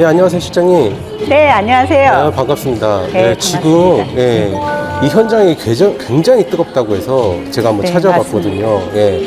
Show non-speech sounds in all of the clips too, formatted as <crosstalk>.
네, 안녕하세요, 실장님. 네, 안녕하세요. 아, 반갑습니다. 네, 지금 반갑습니다. 예, 이 현장이 굉장히, 굉장히 뜨겁다고 해서 제가 한번 네, 찾아봤거든요. 예,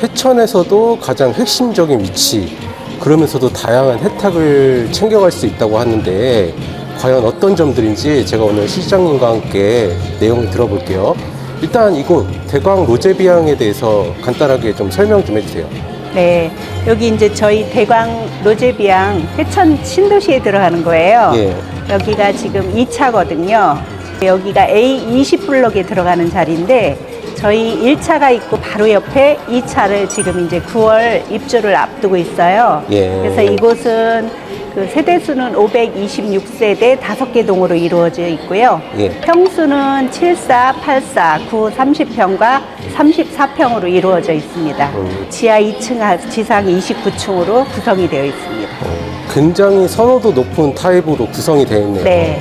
해천에서도 가장 핵심적인 위치, 그러면서도 다양한 혜택을 챙겨갈 수 있다고 하는데 과연 어떤 점들인지 제가 오늘 실장님과 함께 내용을 들어볼게요. 일단 이곳 대광 로제비앙에 대해서 간단하게 좀 설명 좀 해주세요. 네, 여기 이제 저희 대광 로제비앙 회천 신도시에 들어가는 거예요. 예. 여기가 지금 2차거든요. 여기가 A20 블럭에 들어가는 자리인데 저희 1차가 있고 바로 옆에 2차를 지금 이제 9월 입주를 앞두고 있어요. 예. 그래서 이곳은 그 세대수는 526세대 5개 동으로 이루어져 있고요. 예. 평수는 74, 84, 9, 30평과 34평으로 이루어져 있습니다. 음. 지하 2층, 하- 지상 29층으로 구성이 되어 있습니다. 굉장히 선호도 높은 타입으로 구성이 되어 있네요. 네.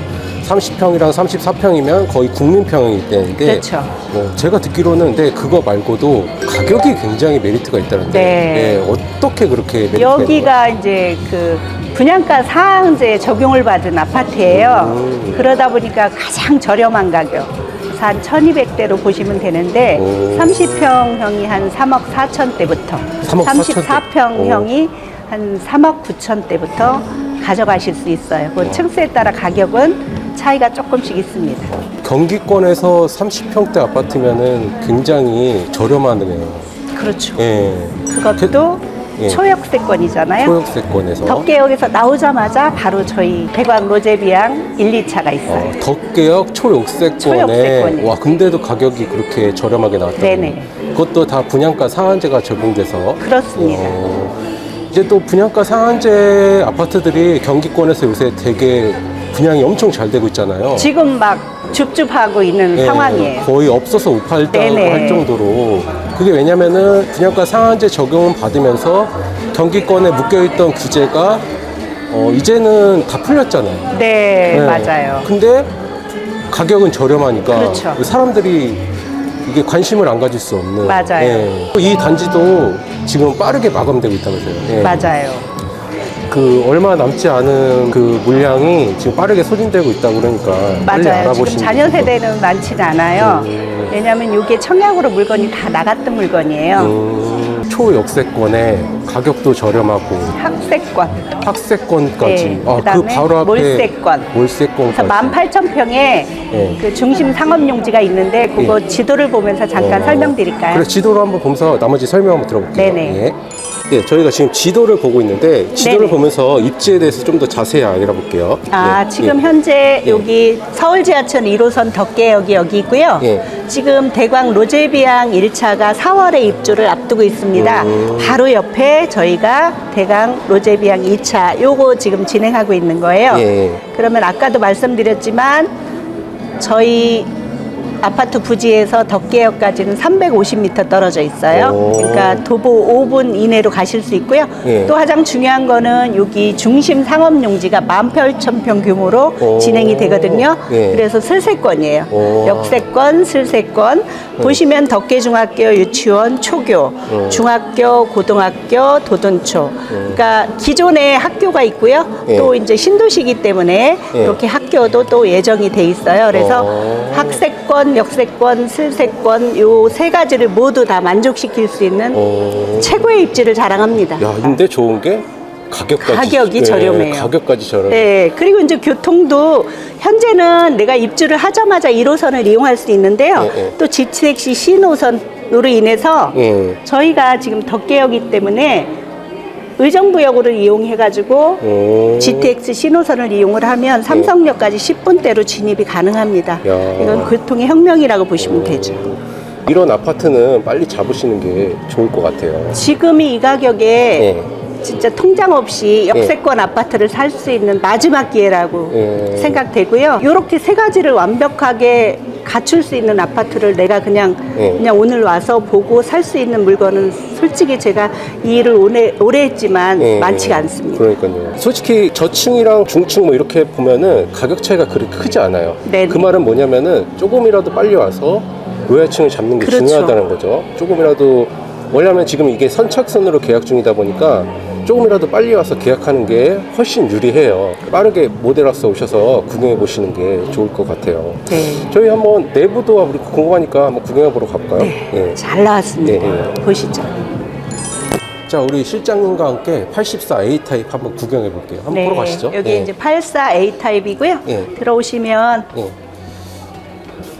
30평이랑 34평이면 거의 국민평이 되는데 그렇죠. 어, 제가 듣기로는 근데 그거 말고도 가격이 굉장히 메리트가 있다는데 네. 예, 어떻게 그렇게 메리트가? 여기가 이제 그 분양가 상한제 적용을 받은 아파트예요. 음. 그러다 보니까 가장 저렴한 가격. 한 1200대로 보시면 되는데 오. 30평형이 한 3억 4천대부터 3억 4천 대. 34평형이 한 3억 9천대부터 가져가실 수 있어요. 그 층수에 따라 가격은 차이가 조금씩 있습니다. 경기권에서 30평대 아파트면은 굉장히 저렴하네요. 그렇죠. 예. 그것도 예. 초역세권이잖아요. 초역세권에서 덕계역에서 나오자마자 바로 저희 대광 로제비앙 1, 2차가 있어요. 어, 덕계역 초역세권에 초역세권이요. 와 근데도 가격이 그렇게 저렴하게 나왔다고 네네. 그것도 다 분양가 상한제가 적용돼서 그렇습니다. 어, 이제 또 분양가 상한제 아파트들이 경기권에서 요새 되게 분양이 엄청 잘 되고 있잖아요. 지금 막 줍줍하고 있는 예, 상황이에요. 거의 없어서 우팔다고 네네. 할 정도로 그게 왜냐면은 분양가 상한제 적용을 받으면서 경기권에 묶여있던 규제가 어, 이제는 다 풀렸잖아요. 네, 네. 맞아요. 근데 가격은 저렴하니까 그렇죠. 사람들이 이게 관심을 안 가질 수 없는 맞아요. 예. 이 단지도 지금 빠르게 마감되고 있다면서요. 예. 맞아요. 그 얼마 남지 않은 그 물량이 지금 빠르게 소진되고 있다고 그러니까 빨리 맞아요. 알아보시는 지금 자녀 게 세대는 많지는 않아요. 음. 왜냐하면 이게 청약으로 물건이 다 나갔던 물건이에요. 음, 초역세권에 가격도 저렴하고 학세권. 학세권까지 네, 아, 그 그다음에 바로 앞에 몰세권. 몰세권까지 그래서 18,000평에 네. 그 중심 상업용지가 있는데 그거 지도를 보면서 잠깐 어. 설명드릴까요? 그래 지도를 한번 보면서 나머지 설명 한번 들어볼게요. 네네. 예. 예, 저희가 지금 지도를 보고 있는데 지도를 네네. 보면서 입지에 대해서 좀 더 자세히 알아볼게요. 아, 예, 지금 예. 현재 예. 여기 서울 지하철 1호선 덕계역이 여기 있고요. 예. 지금 대광 로제비앙 1차가 4월에 입주를 앞두고 있습니다. 음. 바로 옆에 저희가 대광 로제비앙 2차 요거 지금 진행하고 있는 거예요. 예. 그러면 아까도 말씀드렸지만 저희 아파트 부지에서 덕계역까지는 350m 떨어져 있어요. 오. 그러니까 도보 5분 이내로 가실 수 있고요. 예. 또 가장 중요한 거는 여기 중심 상업 용지가 18,000평 규모로 오. 진행이 되거든요. 예. 그래서 슬세권이에요. 오. 역세권, 슬세권. 보시면 덕계중학교 유치원 초교, 음. 중학교, 고등학교, 도돈초. 그러니까 기존에 학교가 있고요. 예. 또 이제 신도시기 때문에 예. 이렇게 학교도 또 예정이 돼 있어요. 그래서 오. 학세권, 역세권, 슬세권 요 세 가지를 모두 다 만족시킬 수 있는 어. 최고의 입지를 자랑합니다. 야, 근데 좋은 게 가격까지 가격이 예, 저렴해요. 가격까지 저렴. 네, 그리고 이제 교통도 현재는 내가 입주를 하자마자 1호선을 이용할 수 있는데요. 예, 예. 또 GTX 신호선으로 인해서 예. 저희가 지금 덕계역이기 때문에 의정부역으로 이용해가지고 오. GTX 신호선을 이용을 하면 삼성역까지 10분대로 진입이 가능합니다. 야. 이건 교통의 혁명이라고 보시면 되죠. 이런 아파트는 빨리 잡으시는 게 좋을 것 같아요. 지금이 이 가격에 예. 진짜 통장 없이 역세권 아파트를 살 수 있는 마지막 기회라고 예. 생각되고요. 이렇게 세 가지를 완벽하게 갖출 수 있는 아파트를 내가 그냥 예. 그냥 오늘 와서 보고 살 수 있는 물건은 솔직히 제가 이 일을 오래, 오래 했지만 예. 많지가 않습니다. 그러니까요. 솔직히 저층이랑 중층 뭐 이렇게 보면은 가격 차이가 그렇게 크지 않아요. 네네. 그 말은 뭐냐면은 조금이라도 빨리 와서 로얄층을 잡는 게 그렇죠. 중요하다는 거죠. 조금이라도 왜냐하면 지금 이게 선착순으로 계약 중이다 보니까 조금이라도 빨리 와서 계약하는 게 훨씬 유리해요. 빠르게 모델하우스 오셔서 구경해 보시는 게 좋을 것 같아요. 네. 저희 한번 내부도 우리 궁금하니까 한번 구경해 보러 갈까요? 네. 잘 나왔습니다. 네, 보시죠. 자, 우리 실장님과 함께 84A 타입 한번 구경해 볼게요. 한번 보러 가시죠. 여기 네. 이제 84A 타입이고요. 네. 들어오시면 네.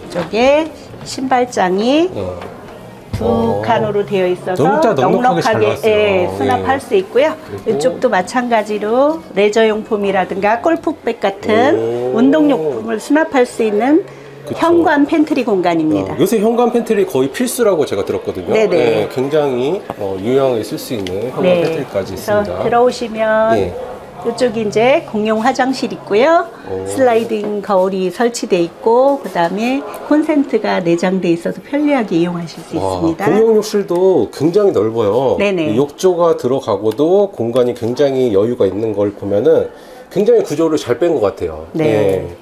이쪽에 신발장이 네. 두 어. 칸으로 되어 있어서 넉넉하게 잘 나왔어요. 예, 수납할 예. 수 있고요. 그리고- 이쪽도 마찬가지로 레저용품이라든가 골프백 같은 오. 운동용품을 수납할 수 있는 그쵸. 현관 팬트리 공간입니다. 어, 요새 현관 팬트리 거의 필수라고 제가 들었거든요. 네네. 네, 굉장히 어, 유용하게 쓸 수 있는 현관 팬트리까지 그래서 있습니다. 들어오시면 예. 이쪽이 이제 공용 화장실 있고요. 오. 슬라이딩 거울이 설치돼 있고 그다음에 콘센트가 내장돼 있어서 편리하게 이용하실 수 와, 있습니다. 공용 욕실도 굉장히 넓어요. 네네. 이 욕조가 들어가고도 공간이 굉장히 여유가 있는 걸 보면은 굉장히 구조를 잘 뺀 것 같아요. 네. 예.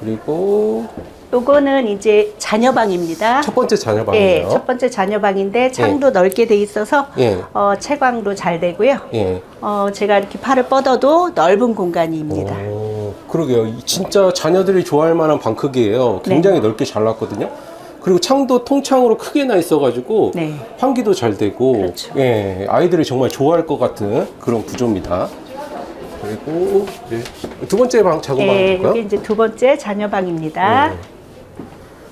그리고 요거는 이제 자녀방입니다. 첫 번째 예, 자녀방이에요. 첫 번째 자녀방인데 창도 넓게 돼 있어서 예. 어, 채광도 잘 되고요. 예. 어, 제가 이렇게 팔을 뻗어도 넓은 공간입니다. 오, 그러게요. 이 진짜 자녀들이 좋아할 만한 방 크기예요. 네. 굉장히 넓게 잘 났거든요. 그리고 창도 통창으로 크게 나 있어가지고 네. 환기도 잘 되고, 그렇죠. 예, 아이들이 정말 좋아할 것 같은 그런 구조입니다. 그리고 네, 두 번째 방 작은 예, 방일까요? 여기 이제 두 번째 자녀방입니다. 네.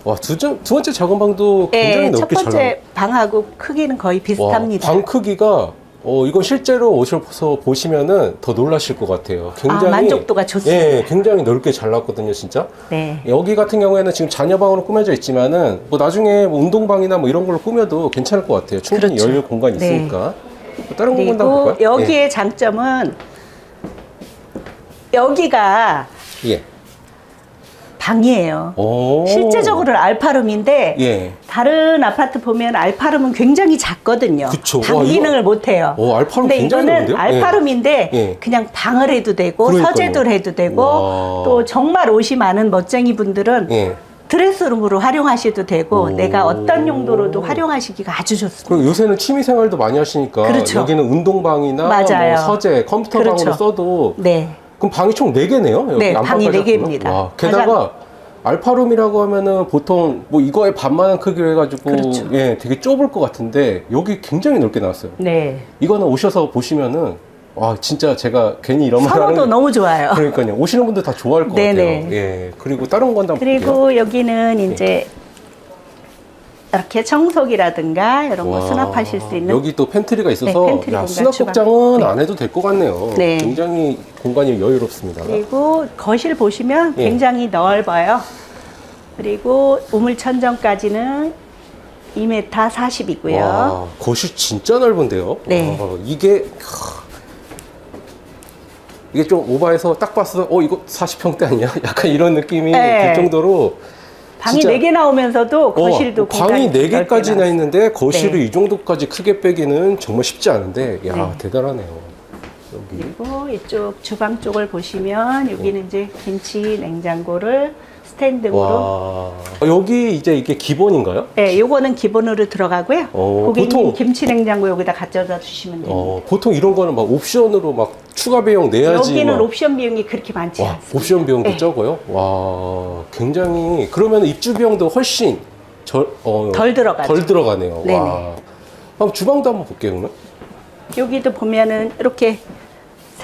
와, 두, 점- 두 번째 작은 방도 굉장히 예, 첫 넓게 잘 나. 번째 방하고 크기는 거의 비슷합니다. 방 크기가 어 이건 실제로 오셔서 보시면은 더 놀라실 것 같아요. 굉장히 아, 만족도가 좋습니다. 예, 굉장히 넓게 잘 났거든요, 진짜. 네. 여기 같은 경우에는 지금 자녀방으로 꾸며져 있지만은 뭐 나중에 뭐 운동방이나 뭐 이런 걸로 꾸며도 괜찮을 것 같아요. 충분히 그렇죠. 여유 공간이 네. 있으니까. 뭐 다른 공간 도 그리고 볼까요? 여기의 장점은 여기가 예. 예. 방이에요. 오. 실제적으로는 알파룸인데 예. 다른 아파트 보면 알파룸은 굉장히 작거든요. 그쵸. 방 와, 이거- 기능을 못 해요. 오, 알파룸 근데 굉장히 이거는 넓은데요? 알파룸인데 예. 그냥 방을 해도 되고 그러니까요. 서재도 해도 되고 와. 또 정말 옷이 많은 멋쟁이 분들은 예. 드레스룸으로 활용하셔도 되고 오. 내가 어떤 용도로도 활용하시기가 아주 좋습니다. 그리고 요새는 취미 생활도 많이 하시니까 그렇죠. 여기는 운동방이나 맞아요. 뭐 서재, 컴퓨터 방으로 그렇죠. 써도 네. 그럼 방이 총 4개네요? 여기 네, 방이 안방까지 네 합치면? 개입니다. 와, 게다가 알파룸이라고 하면은 보통 뭐 이거의 반만한 크기로 해가지고 그렇죠. 예, 되게 좁을 것 같은데 여기 굉장히 넓게 나왔어요. 네. 이거는 오셔서 보시면은 와 진짜 제가 괜히 이런 말 하는 게- 너무 좋아요. 그러니까요 오시는 분들 다 좋아할 것 <laughs> 네네. 같아요. 예 그리고 다른 건다 볼게요. 그리고 여기는 이제 이렇게 청소기라든가 이런 거 와, 수납하실 수 있는 여기 또 팬트리가 있어서 네, 팬트리 야, 공간 수납복장은. 안 해도 될 것 같네요. 네. 굉장히 공간이 여유롭습니다. 그리고 거실 보시면 예. 굉장히 넓어요. 그리고 우물 천정까지는 2m 40이고요. 와, 거실 진짜 넓은데요. 네. 와, 이게 하, 이게 좀 오바해서 딱 봤어. 어 이거 40평대 아니야? <laughs> 약간 이런 느낌이 네. 들 정도로 방이 네 개 나오면서도 거실도 어, 방이 네 개까지나 있는데 거실을 네. 이 정도까지 크게 빼기는 정말 쉽지 않은데 야 네. 대단하네요. 여기 그리고 이쪽 주방 쪽을 보시면 여기는 이제 김치 냉장고를 스탠드으로 와 여기 이제 이게 기본인가요? 네, 요거는 기본으로 들어가고요. 어, 고객님 보통- 김치 냉장고 여기다 가져다 주시면 됩니다. 어, 보통 이런 거는 막 옵션으로 막 추가 비용 내야지. 여기는 막. 옵션 비용이 그렇게 많지 와, 않습니다. 옵션 비용도 네. 적어요? 와, 굉장히 그러면 입주 비용도 훨씬 절, 어, 덜 들어가죠. 덜 들어가네요. 네네. 와. 그럼 주방도 한번 볼게요, 그러면. 여기도 보면은 이렇게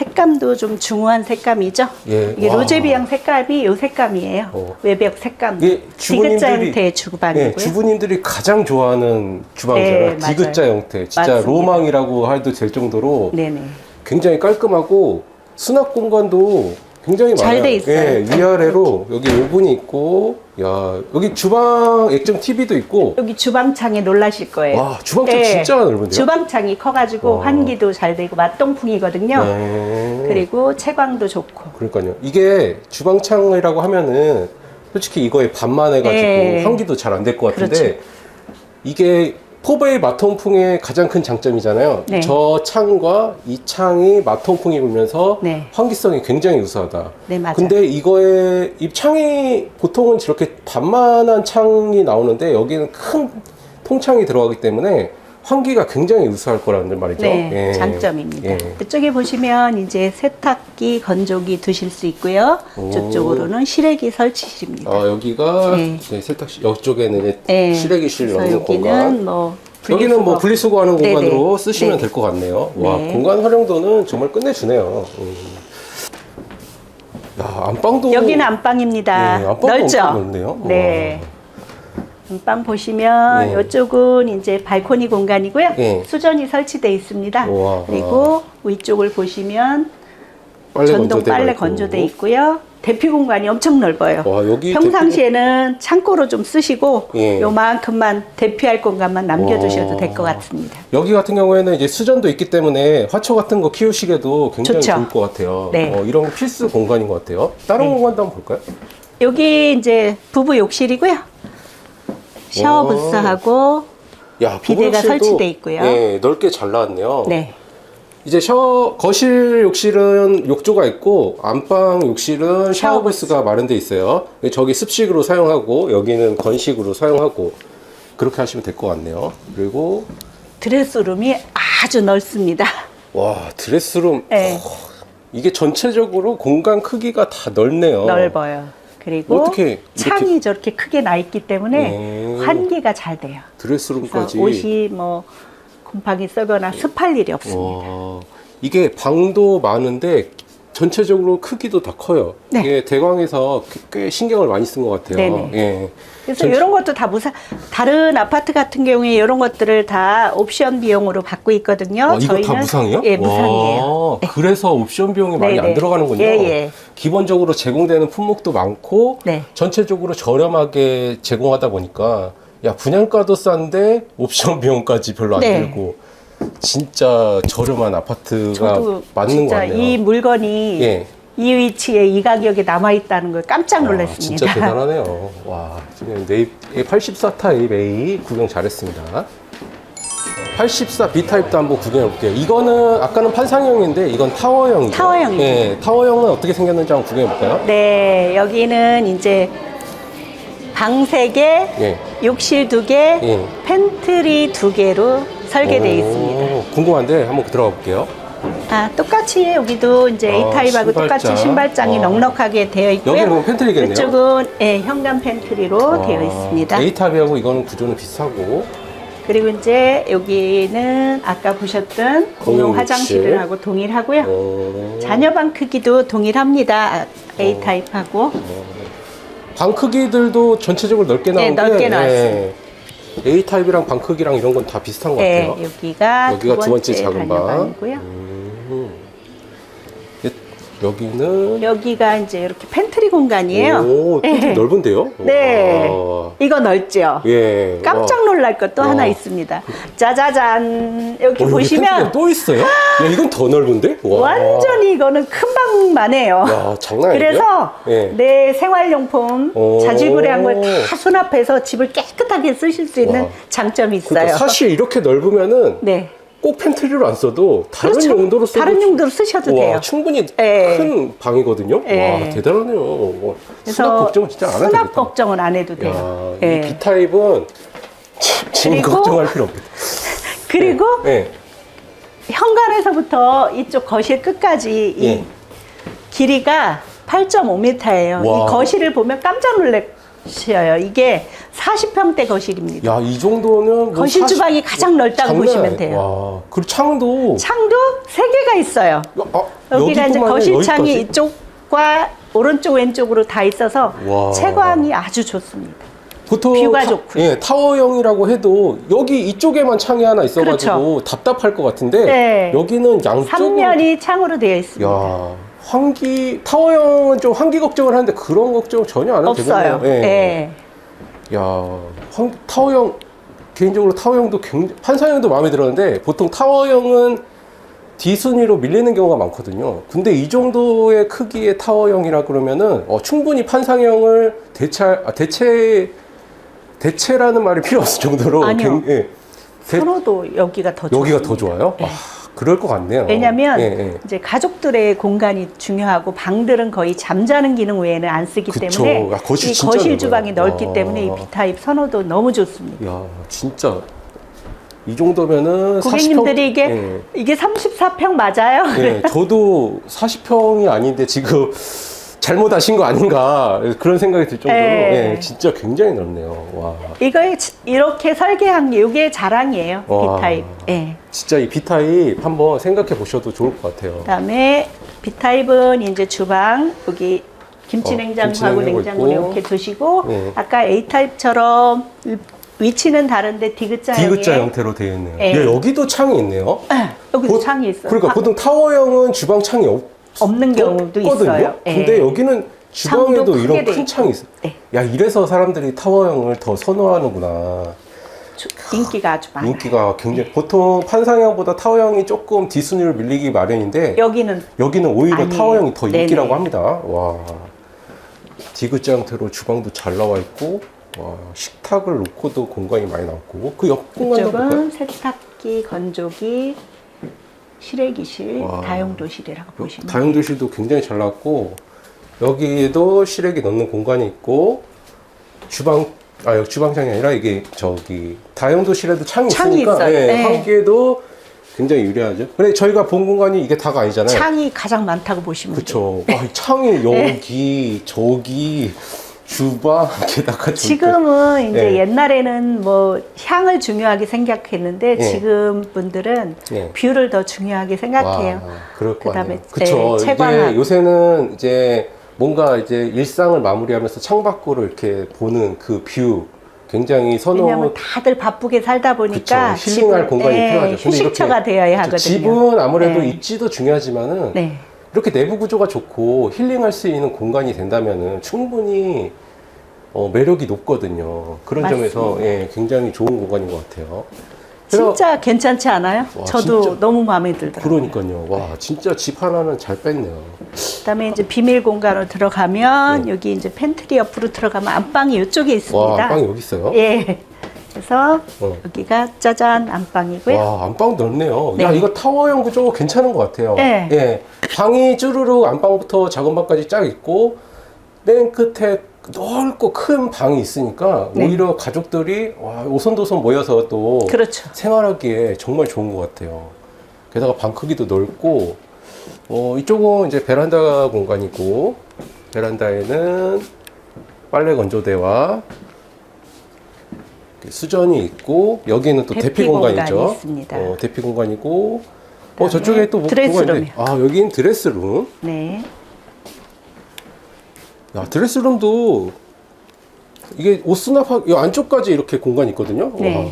색감도 좀 중후한 색감이죠. 예, 이게 와. 로제비앙 색감이 요 색감이에요. 어. 외벽 색감. 이게 디귿자 주부님들이- 형태의 주방이고요. 네, 주부님들이 가장 좋아하는 주방이잖아요. 네, 맞아요. 디귿자 형태. 진짜 맞습니다. 로망이라고 해도 될 정도로 네네. 굉장히 깔끔하고 수납 공간도 굉장히 잘 많아요. 돼 있어요. 예, 위아래로 여기 오븐이 있고, 야 여기 주방 액정 TV도 있고, 여기 주방창에 놀라실 거예요. 와 주방창 네. 진짜 넓은데요? 주방창이 커가지고 와. 환기도 잘 되고 맛동풍이거든요. 네. 그리고 채광도 좋고. 그러니까요. 이게 주방창이라고 하면은 솔직히 이거에 반만 해가지고 네. 환기도 잘 안 될 것 같은데 그렇죠. 이게 포베이 마통풍의 가장 큰 장점이잖아요. 네. 저 창과 이 창이 마통풍이 불면서 네. 환기성이 굉장히 우수하다. 네, 맞아요. 근데 이거에 이 창이 보통은 저렇게 반만한 창이 나오는데 여기는 큰 통창이 들어가기 때문에 환기가 굉장히 우수할 거라는 말이죠. 네, 예. 장점입니다. 예. 이쪽에 보시면 이제 세탁기, 건조기 두실 수 있고요. 오. 저쪽으로는 실외기 설치실입니다. 아 여기가 네. 네, 세탁실 이쪽에는 이제 네. 실외기실 넣는 공간. 뭐 여기는 뭐 분리수거하는 네네. 공간으로 쓰시면 네. 될것 같네요. 와 네. 공간 활용도는 정말 끝내주네요. 음. 야 안방도 여기는 안방입니다. 네, 안방도 넓죠? 넓네요. 네. 안 방 보시면 네. 이쪽은 이제 발코니 공간이고요. 네. 수전이 설치되어 있습니다. 우와. 그리고 위쪽을 보시면 빨래 전동 건조대가 빨래 있고. 건조대 있고요. 대피 공간이 엄청 넓어요. 와 여기 평상시에는 창고로 좀 쓰시고 예. 요만큼만 대피할 공간만 남겨두셔도 와. 될것 같습니다. 여기 같은 경우에는 이제 수전도 있기 때문에 화초 같은 거 키우시기에도 굉장히 좋죠. 좋을 것 같아요. 네. 어, 이런 필수 공간인 것 같아요. 다른 네. 공간도 한번 볼까요? 여기 이제 부부 욕실이고요. 샤워 와. 부스하고 야, 비데가 설치돼 있고요. 예, 넓게 잘 나왔네요. 네. 이제 샤워 거실 욕실은 욕조가 있고 안방 욕실은 샤워 부스가 마련돼 있어요. 저기 습식으로 사용하고 여기는 건식으로 사용하고 그렇게 하시면 될 것 같네요. 그리고 드레스룸이 아주 넓습니다. 와 드레스룸 네. 어, 이게 전체적으로 공간 크기가 다 넓네요. 넓어요. 그리고 어떻게 이렇게- 창이 저렇게 크게 나 있기 때문에 음. 환기가 잘 돼요. 드레스룸까지. 옷이 뭐 곰팡이 썩거나 습할 일이 없습니다. 와, 이게 방도 많은데 전체적으로 크기도 다 커요. 네. 이게 대광에서 꽤 신경을 많이 쓴 것 같아요. 네네. 예. 그래서 전- 이런 것도 다 무사 다른 아파트 같은 경우에 이런 것들을 다 옵션 비용으로 받고 있거든요. 아, 이거 다 무상이에요? 예, 무상이에요. 와, 그래서 옵션 비용이 많이 네네. 안 들어가는군요. 예, 예. 기본적으로 제공되는 품목도 많고 네. 전체적으로 저렴하게 제공하다 보니까 야 분양가도 싼데 옵션 비용까지 별로 안 네. 들고 진짜 저렴한 아파트가 저도 맞는 것 진짜 같네요. 이 물건이 예. 이 위치에 이 가격에 남아 있다는 걸 깜짝 아, 놀랐습니다. 진짜 <laughs> 대단하네요. 와, 지금 네이 84타 입 A 구경 잘했습니다. 84 B 타입도 한번 구경해 볼게요. 이거는 아까는 판상형인데 이건 타워형이죠. 타워형이죠. 네, 타워형은 어떻게 생겼는지 한번 구경해 볼까요? 네, 여기는 이제 방 세개 예. 욕실 두개 예. 팬트리 두개로 설계되어 오, 있습니다. 궁금한데 한번 들어가 볼게요. 아, 똑같이 여기도 이제 아, A타입하고. 똑같이 신발장이 아. 넉넉하게 되어 있고요. 여기는 그럼 팬트리겠네요. 이쪽은 예, 현관 팬트리로 아, 되어 있습니다. A 타입하고 이거는 구조는 비슷하고. 그리고 이제 여기는 아까 보셨던 공용 공용 화장실하고 동일하고요. 어, 자녀방 크기도 동일합니다. A 어. 타입하고. 방 크기들도 전체적으로 넓게 나온 네, 넓게 게 나왔습니다. A 타입이랑 방 크기랑 이런 건 다 비슷한 것 네, 같아요. 여기가, 여기가 두 번째 작은 방. 자녀방이고요. 음. 예, 여기는 여기가 이제 이렇게 팬트리 공간이에요. 오, 네. 넓은데요? 네. 와. 이거 넓죠? 예. 깜짝 와. 놀랄 것도 와. 하나 있습니다. 짜자잔. 여기 어, 여기 팬트리가 보시면 또 있어요? 야, 이건 더 넓은데? 와. 완전히 이거는 큰 방만 해요. 야, 장난 아니에요? 그래서 예. 내 생활용품 오. 자질구레한 걸 다 수납해서 집을 깨끗하게 쓰실 수 있는 와. 장점이 있어요. 그러니까 사실 이렇게 넓으면은 네. 꼭 팬트리로 안 써도 다른 그렇죠. 용도로 써도 다른 용도로 쓰셔도 와, 돼요. 충분히 예. 큰 방이거든요. 예. 와, 대단하네요. 와, 수납 걱정은 진짜 안 해도 수납 되겠다. 걱정은 안 해도 돼요. 야, 이 예. B 타입은 짐- 짐 그리고 걱정할 필요 없겠다. <laughs> 그리고 예. 현관에서부터 이쪽 거실 끝까지 이 예. 길이가 8.5m예요. 와. 이 거실을 보면 깜짝 놀 라셔요. 이게 40평대 거실입니다. 야, 이 정도는 뭐 거실 사실- 주방이 가장 넓다고 장난 보시면 아니- 돼요. 와, 그리고 창도 창도 세 개가 있어요. 아, 여기가 이제 여기뿐만 거실 아니라 창이 여기까지? 이쪽과 오른쪽 왼쪽으로 다 있어서 와. 채광이 아주 좋습니다. 보통 뷰가 타, 좋고요. 예, 타워형이라고 해도 여기 이쪽에만 창이 하나 있어가지고 답답할 것 같은데 그렇죠. 네. 여기는 양쪽으로 삼면이 창으로 되어 있습니다. 야 환기 타워형은 좀 환기 걱정을 하는데 그런 걱정 전혀 안 해도 없어요. 되겠네요. 예. 야 환, 타워형 개인적으로 타워형도 굉장히 판사형도 마음에 들었는데 보통 타워형은 D순위로 밀리는 경우가 많거든요. 근데 이 정도의 크기의 타워형이라 그러면은 어, 충분히 판상형을 대체 아, 대체 대체라는 말이 필요 없을 정도로 아니요. 굉- 예. 대- 선호도 여기가 더 여기가 좋습니다. 더 좋아요? 네. 아, 그럴 것 같네요. 왜냐면 예, 예. 이제 가족들의 공간이 중요하고 방들은 거의 잠자는 기능 외에는 안 쓰기 그쵸. 때문에 아, 거실 이 진짜 거실 넓어요. 주방이 넓기 와. 때문에 이 B타입 선호도 너무 좋습니다. 야 진짜 이 정도면은 고객님들이 40평, 이게 예. 이게 34평 맞아요? 네, 저도 40평이 아닌데 지금 잘못하신 거 아닌가 그런 생각이 들 정도로 네. 예, 진짜 굉장히 넓네요. 와, 이거 이렇게 설계한 게 이게 자랑이에요. 와. B타입. 예. 진짜 이 B타입 한번 생각해 보셔도 좋을 것 같아요. 그다음에 B타입은 이제 주방 여기 김치 어, 냉장고하고 김치 냉장고. 이렇게 두시고 네. 아까 A 타입처럼 위치는 다른데 D자 형의 형태로 되어 있네요. 예. 야, 여기도 창이 있네요. 여기도 보- 창이 있어요. 그러니까 아, 보통 타워형은 주방 창이 없, 없는 경우도 없거든요. 있어요. 예. 근데 여기는 주방에도 창도 이런 크게 돼 큰 있고. 창이 있어. 네. 야 이래서 사람들이 타워형을 더 선호하는구나. 주- 인기가 아주 많아요. 인기가 굉장히 보통 판상형보다 타워형이 조금 뒷순위로 밀리기 마련인데 여기는 여기는 오히려 아니에요. 타워형이 더 네네. 인기라고 합니다. 와 디귿자 형태로 주방도 잘 나와 있고 와 식탁을 놓고도 공간이 많이 나왔고 그 옆 공간도 볼까요? 이쪽은 세탁기, 건조기, 실외기실, 와. 다용도실이라고 보시면 돼요. 다용도실도 굉장히 잘 나왔고 여기에도 실외기 넣는 공간이 있고 주방 아 여기 주방창이 아니라 이게 저기 다용도실에도 창이, 창이 있으니까 있어요. 예, 네. 환기에도 굉장히 유리하죠. 근데 저희가 본 공간이 이게 다가 아니잖아요. 창이 가장 많다고 보시면 돼요. 이 창이 <laughs> 여기, 저기, 주방, <laughs> 게다가. 지금은 이제 네. 옛날에는 뭐 향을 중요하게 생각했는데 네. 지금 분들은 네. 뷰를 더 중요하게 생각해요. 와, 그럴 것 그다음에, 같네요. 그쵸. 네, 이게. 요새는 이제 뭔가 이제 일상을 마무리하면서 창밖으로 이렇게 보는 그 뷰 굉장히 선호. 왜냐하면 다들 바쁘게 살다 보니까 그쵸. 힐링할 공간이 네, 필요하죠. 휴식처가 되어야. 하거든요. 집은 아무래도 네. 입지도 중요하지만은 네. 이렇게 내부 구조가 좋고 힐링할 수 있는 공간이 된다면은 충분히 어, 매력이 높거든요. 그런 맞습니다. 점에서 예, 굉장히 좋은 공간인 것 같아요. 그래서- 진짜 괜찮지 않아요? 와, 저도 진짜. 너무 마음에 들더라고요. 그러니까요. 와, 진짜 집 하나는 잘 뺐네요. 그다음에 이제 비밀 공간으로 들어가면 네. 여기 이제 팬트리 옆으로 들어가면 안방이 이쪽에 있습니다. 와, 안방이 여기 있어요? 예. 그래서 어. 여기가 짜잔 안방이고요. 와, 안방 넓네요. 네. 야, 이거 타워형 구조 괜찮은 것 같아요. 네. 예. 방이 쭈루룩 안방부터 작은 방까지 쫙 있고, 맨 끝에 넓고 큰 방이 있으니까, 네. 오히려 가족들이, 와, 오손도손 모여서 또, 그렇죠. 생활하기에 정말 좋은 것 같아요. 게다가 방 크기도 넓고, 어, 이쪽은 이제 베란다 공간이고, 베란다에는 빨래 건조대와 수전이 있고, 여기는 또 대피, 대피 공간이죠. 공간이. 어, 대피 공간이고, 어, 저쪽에 또 뭐- 드레스룸이요. 공간이 아, 여긴 드레스룸. 네. 야, 드레스룸도 이게 옷 수납하, 이 안쪽까지 이렇게 공간이 있거든요. 네. 와,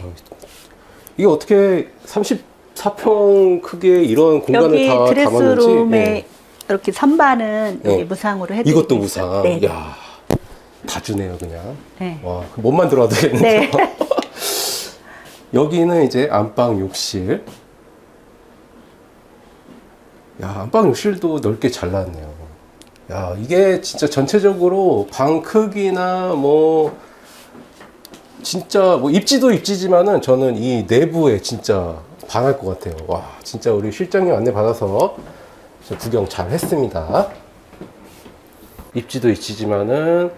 이게 어떻게 34평 크기의 이런 공간을 여기 다 드레스룸에 담았는지. 이렇게 선반은 네. 여기 무상으로 예. 해드리고 이것도 있어요. 무상. 네. 야, 다 주네요, 그냥. 네. 와, 몸만 들어와도 되겠네요. 네. <laughs> 여기는 이제 안방 욕실. 야, 안방 욕실도 넓게 잘 나왔네요. 야, 이게 진짜 전체적으로 방 크기나 뭐, 진짜 뭐 입지도 입지지만은 저는 이 내부에 진짜 반할 것 같아요. 와, 진짜 우리 실장님 안내 받아서 저 구경 잘 했습니다. 입지도 입지지만은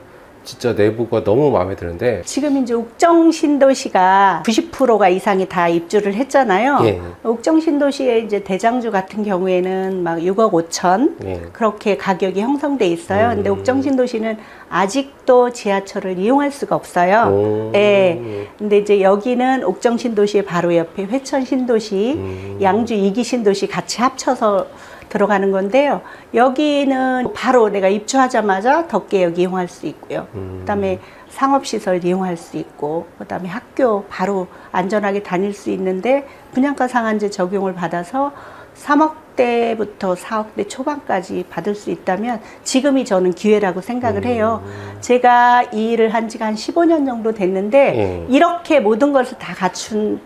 진짜 내부가 너무 마음에 드는데 지금 이제 옥정 신도시가 90%가 이상이 다 입주를 했잖아요. 예. 옥정 신도시의 이제 대장주 같은 경우에는 막 6억 5천 예. 그렇게 가격이 형성돼 있어요. 음. 근데 옥정 신도시는 아직도 지하철을 이용할 수가 없어요. 오. 예. 근데 이제 여기는 옥정 신도시의 바로 옆에 회천 신도시, 음. 양주 이기 신도시 같이 합쳐서 들어가는 건데요. 여기는 바로 내가 입주하자마자 덕계역 이용할 수 있고요. 음. 그다음에 상업시설 이용할 수 있고, 그다음에 학교 바로 안전하게 다닐 수 있는데 분양가 상한제 적용을 받아서 3억대부터 4억대 초반까지 받을 수 있다면 지금이 저는 기회라고 생각을 해요. 제가 이 일을 한 지가 한 15년 정도 됐는데 예. 이렇게 모든 것을 다 갖춘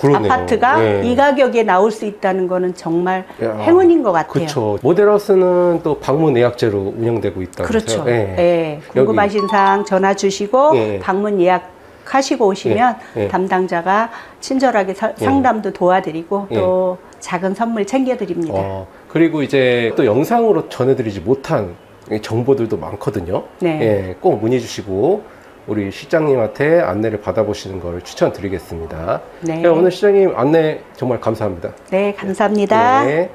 그러네요. 아파트가 예. 이 가격에 나올 수 있다는 거는 정말 야, 행운인 것 같아요. 그렇죠. 모델하우스는 또 방문 예약제로 운영되고 있다고 그렇죠. 예. 예. 궁금하신 사항 전화 주시고 예. 방문 예약 하시고 오시면 예. 예. 담당자가 친절하게 사- 상담도 도와드리고 예. 또 작은 선물 챙겨드립니다. 어, 그리고 이제 또 영상으로 전해드리지 못한 정보들도 많거든요. 네. 예, 꼭 문의 주시고 우리 시장님한테 안내를 받아보시는 걸 추천드리겠습니다. 네. 네, 오늘 시장님 안내 정말 감사합니다. 네, 감사합니다. 네.